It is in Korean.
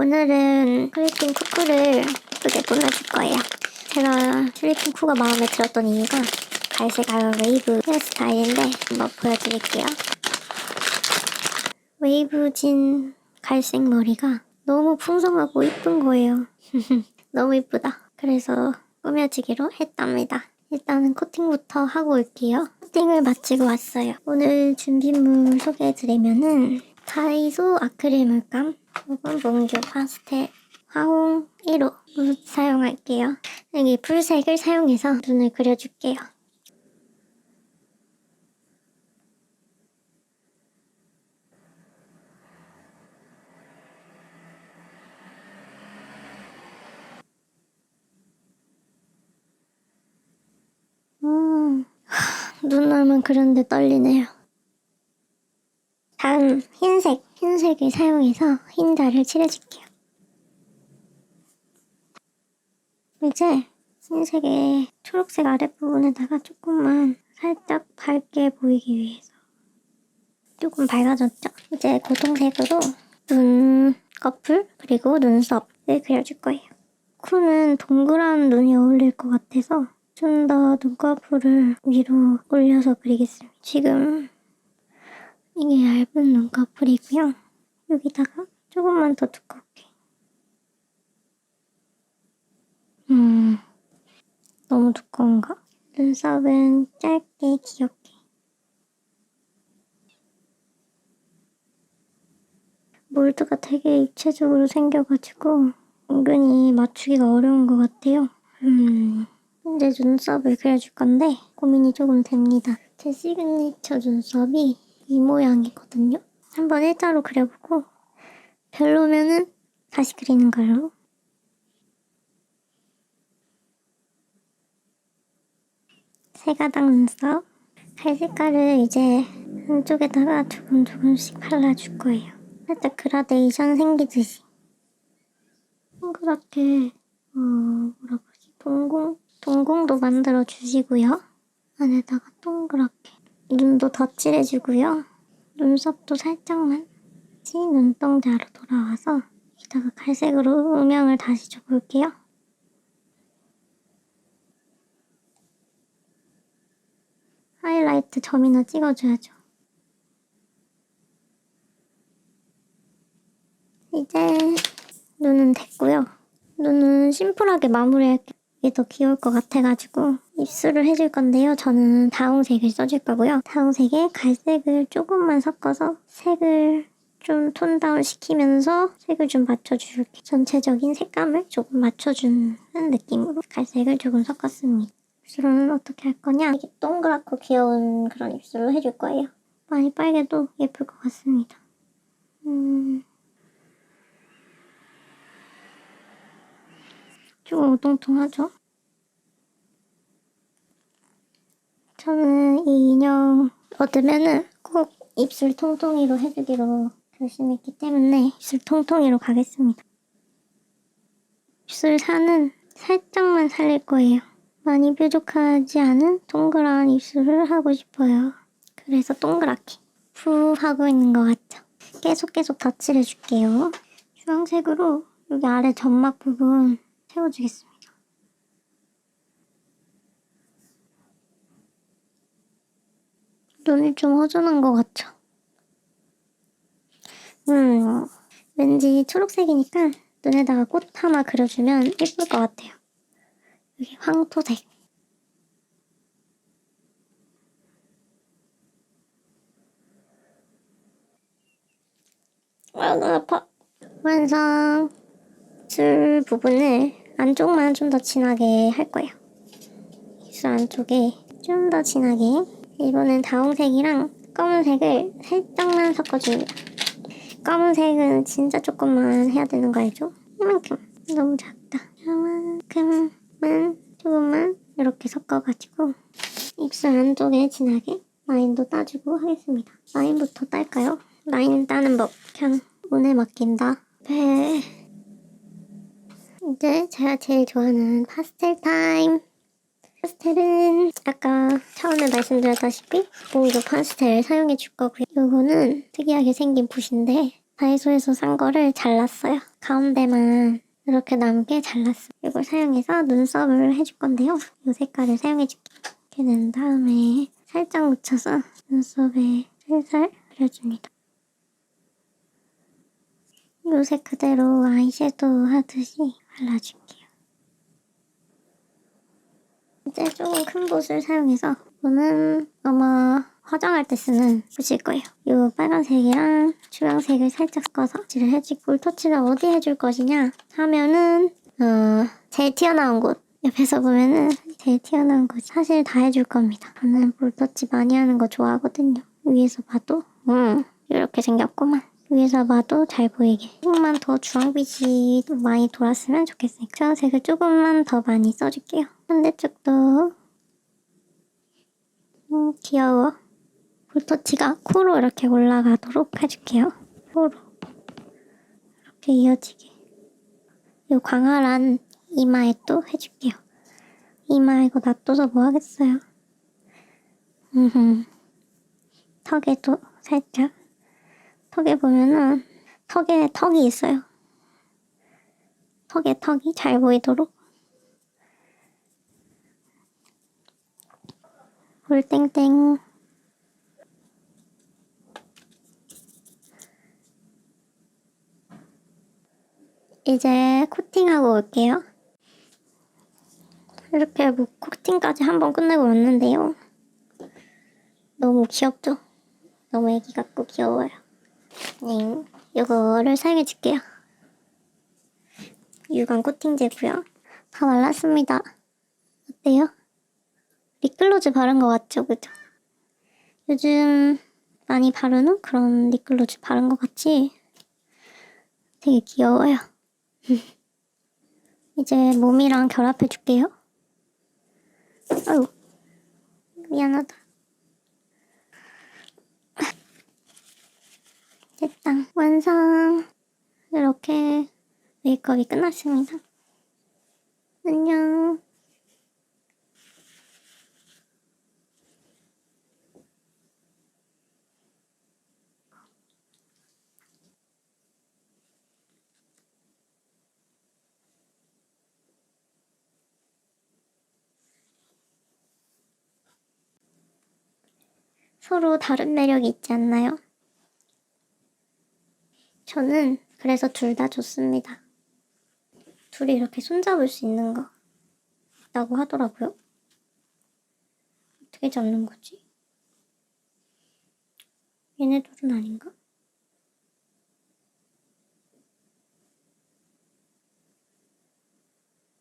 오늘은 슬리핑 쿠쿠를 예쁘게 꾸며줄 거예요. 제가 슬리핑 쿠가 마음에 들었던 이유가 갈색 아요 웨이브 헤어스타일인데 한번 보여드릴게요. 웨이브 진 갈색 머리가 너무 풍성하고 이쁜 거예요. 너무 이쁘다. 그래서 꾸며지기로 했답니다. 일단은 코팅부터 하고 올게요. 코팅을 마치고 왔어요. 오늘 준비물 소개해드리면은 다이소 아크릴 물감 혹은 몽규 파스텔 화홍 1호 사용할게요. 여기 붉색을 사용해서 눈을 그려줄게요. 음, 눈알만 그렸는데 떨리네요. 다음 흰색, 흰색을 사용해서 흰자를 칠해줄게요. 이제 흰색의 초록색 아랫부분에다가 조금만 살짝 밝게 보이기 위해서 조금 밝아졌죠? 이제 고동색으로 눈꺼풀 그리고 눈썹을 그려줄 거예요. 코는 동그란 눈이 어울릴 것 같아서 좀 더 눈꺼풀을 위로 올려서 그리겠습니다. 지금 이게 얇은 눈꺼풀이고요. 여기다가 조금만 더 두껍게. 음, 너무 두꺼운가? 눈썹은 짧게 귀엽게. 몰드가 되게 입체적으로 생겨가지고 은근히 맞추기가 어려운 것 같아요. 음, 이제 눈썹을 그려줄 건데 고민이 조금 됩니다. 제 시그니처 눈썹이 이 모양이거든요. 한번 일자로 그려보고 별로면은 다시 그리는 걸로. 세가닥 눈썹. 갈 색깔을 이제 한쪽에다가 조금 조금씩 발라줄 거예요. 살짝 그라데이션 생기듯이. 동그랗게 어 뭐라고 하지? 동공? 동공도 만들어 주시고요. 안에다가 동그랗게 눈도 덧칠해주고요. 눈썹도 살짝만 치 눈동자로 돌아와서 여기다가 갈색으로 음영을 다시 줘볼게요. 하이라이트 점이나 찍어줘야죠. 이제 눈은 됐고요. 눈은 심플하게 마무리할게요. 이게 더 귀여울 것 같아가지고 입술을 해줄 건데요. 저는 다홍색을 써줄 거고요. 다홍색에 갈색을 조금만 섞어서 색을 좀 톤 다운 시키면서 색을 좀 맞춰줄게. 전체적인 색감을 조금 맞춰주는 느낌으로 갈색을 조금 섞었습니다. 입술은 어떻게 할 거냐? 이게 동그랗고 귀여운 그런 입술로 해줄 거예요. 많이 빨개도 예쁠 것 같습니다. 음... 좀 오동통하죠? 저는 이 인형 얻으면은 꼭 입술 통통이로 해주기로 결심했기 때문에 입술 통통이로 가겠습니다. 입술 살은 살짝만 살릴 거예요. 많이 뾰족하지 않은 동그란 입술을 하고 싶어요. 그래서 동그랗게 푸 하고 있는 것 같죠? 계속 계속 덧칠해줄게요. 주황색으로 여기 아래 점막 부분 채워주겠습니다. 눈이 좀 허전한 것 같죠? 음, 왠지 초록색이니까 눈에다가 꽃 하나 그려주면 예쁠 것 같아요. 여기 황토색. 아, 눈 아파. 완성. 입술 부분을 안쪽만 좀 더 진하게 할 거예요. 입술 안쪽에 좀 더 진하게. 이번엔 다홍색이랑 검은색을 살짝만 섞어줍니다. 검은색은 진짜 조금만 해야 되는 거 알죠? 이만큼. 너무 작다. 이만큼만 조금만 이렇게 섞어가지고 입술 안쪽에 진하게 라인도 따주고 하겠습니다. 라인부터 딸까요? 라인 따는 법 그냥 운에 맡긴다. 네. 이제 제가 제일 좋아하는 파스텔 타임. 파스텔은 아까 처음에 말씀드렸다시피 몽드 파스텔 사용해 줄 거고요. 이거는 특이하게 생긴 붓인데 다이소에서 산 거를 잘랐어요. 가운데만 이렇게 남게 잘랐어요. 이걸 사용해서 눈썹을 해줄 건데요. 이 색깔을 사용해 줄게요. 이렇게 낸 다음에 살짝 묻혀서 눈썹에 살살 그려줍니다. 이색 그대로 아이섀도우 하듯이 발라줄게요. 이제 조금 큰 붓을 사용해서 이거는 아마 화장할 때 쓰는 붓일 거예요. 이 빨간색이랑 주황색을 살짝 섞어서 칠을 해주고 볼터치를 어디 해줄 것이냐 하면은 어, 제일 튀어나온 곳 옆에서 보면은 제일 튀어나온 곳 사실 다 해줄 겁니다. 저는 볼터치 많이 하는 거 좋아하거든요. 위에서 봐도 음 이렇게 생겼구만. 위에서 봐도 잘 보이게 조금만 더 주황빛이 많이 돌았으면 좋겠어요. 주황색을 조금만 더 많이 써줄게요. 반대쪽도 음, 귀여워. 볼터치가 코로 이렇게 올라가도록 해줄게요. 코로 이렇게 이어지게. 이 광활한 이마에 또 해줄게요. 이마 이거 놔둬서 뭐 하겠어요. 음, 턱에도 살짝. 턱에 보면은 턱에 턱이 있어요. 턱에 턱이 잘 보이도록 볼땡땡 이제 코팅하고 올게요. 이렇게 뭐 코팅까지 한번 끝내고 왔는데요. 너무 귀엽죠? 너무 애기 같고 귀여워요. 네, 이거를 사용해 줄게요. 유광 코팅제고요. 다 말랐습니다. 어때요? 립글로즈 바른 것 같죠, 그죠? 요즘 많이 바르는 그런 립글로즈 바른 것 같지? 되게 귀여워요. 이제 몸이랑 결합해 줄게요. 아유, 미안하다. 됐다. 완성. 이렇게 메이크업이 끝났습니다. 안녕. 서로 다른 매력이 있지 않나요? 저는 그래서 둘 다 좋습니다. 둘이 이렇게 손잡을 수 있는 거 있다고 하더라고요. 어떻게 잡는 거지? 얘네 둘은 아닌가?